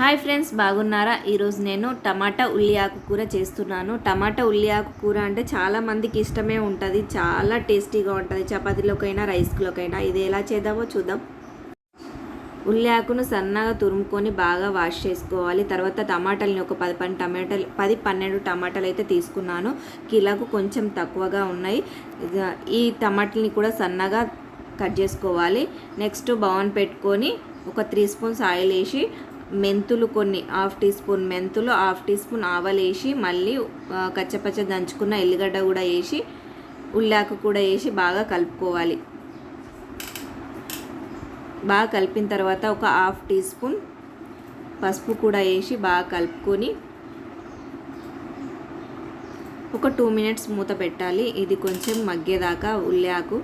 Hi friends బాగున్నారా? ఈరోజు నేను టమాటా ఉల్లి ఆకు కూర చేస్తున్నాను. టమాటా ఉల్లి ఆకు కూర అంటే చాలా మందికి ఇష్టమే ఉంటుంది. చాలా టేస్టీగా ఉంటుంది. చపాతీలోకైనా రైస్లోకైనా. ఇది ఎలా చేద్దామో చూద్దాం. ఉల్లి ఆకును సన్నగా తురుముకొని బాగా వాష్ చేసుకోవాలి. తర్వాత టమాటాలని ఒక పది పన్నెండు టమాటాలు పది పన్నెండు టమాటాలు అయితే తీసుకున్నాను. కిలోకు కొంచెం తక్కువగా ఉన్నాయి. ఈ టమాటాలని కూడా సన్నగా కట్ చేసుకోవాలి. నెక్స్ట్ బౌన్ పెట్టుకొని ఒక త్రీ స్పూన్స్ ఆయిల్ వేసి మెంతులు కొన్ని హాఫ్ టీ స్పూన్ మెంతులు హాఫ్ టీ స్పూన్ ఆవాలు వేసి మళ్ళీ కచ్చపచ్చ దంచుకున్న ఎల్లిగడ్డ కూడా వేసి ఉల్లాకు కూడా వేసి బాగా కలుపుకోవాలి. బాగా కలిపిన తర్వాత ఒక హాఫ్ టీ స్పూన్ పసుపు కూడా వేసి బాగా కలుపుకొని ఒక టూ మినిట్స్ మూత పెట్టాలి. ఇది కొంచెం మగ్గేదాకా ఉల్లాకు.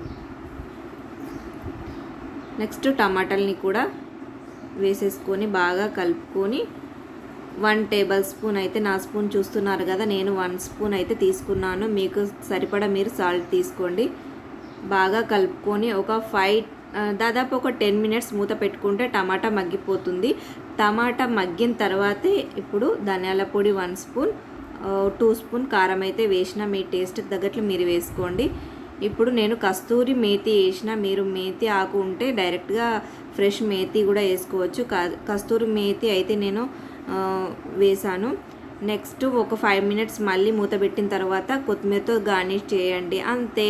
నెక్స్ట్ టమాటాలని కూడా వేసేసుకొని బాగా కలుపుకొని వన్ టేబుల్ స్పూన్ అయితే నా స్పూన్ చూస్తున్నారు కదా నేను వన్ స్పూన్ అయితే తీసుకున్నాను. మీకు సరిపడా మీరు సాల్ట్ తీసుకోండి. బాగా కలుపుకొని ఒక ఫైవ్ దాదాపు ఒక టెన్ మినిట్స్ మూత పెట్టుకుంటే టమాటా మగ్గిపోతుంది. టమాటా మగ్గిన తర్వాతే ఇప్పుడు ధనియాల పొడి వన్ స్పూన్ టూ స్పూన్ కారం అయితే వేసిన మీ టేస్ట్ తగ్గట్లు మీరు వేసుకోండి. ఇప్పుడు నేను కస్తూరి మేతి వేసిన మీరు మేతి ఆకు ఉంటే డైరెక్ట్గా ఫ్రెష్ మేతి కూడా వేసుకోవచ్చు. కస్తూరి మేతి అయితే నేను వేసాను. నెక్స్ట్ ఒక ఫైవ్ మినిట్స్ మళ్ళీ మూత పెట్టిన తర్వాత కొత్తిమీరతో గార్నిష్ చేయండి. అంతే.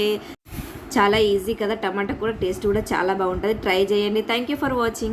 చాలా ఈజీ కదా టమాటా కూడా టేస్ట్ కూడా చాలా బాగుంటుంది. ట్రై చేయండి. Thank you for watching.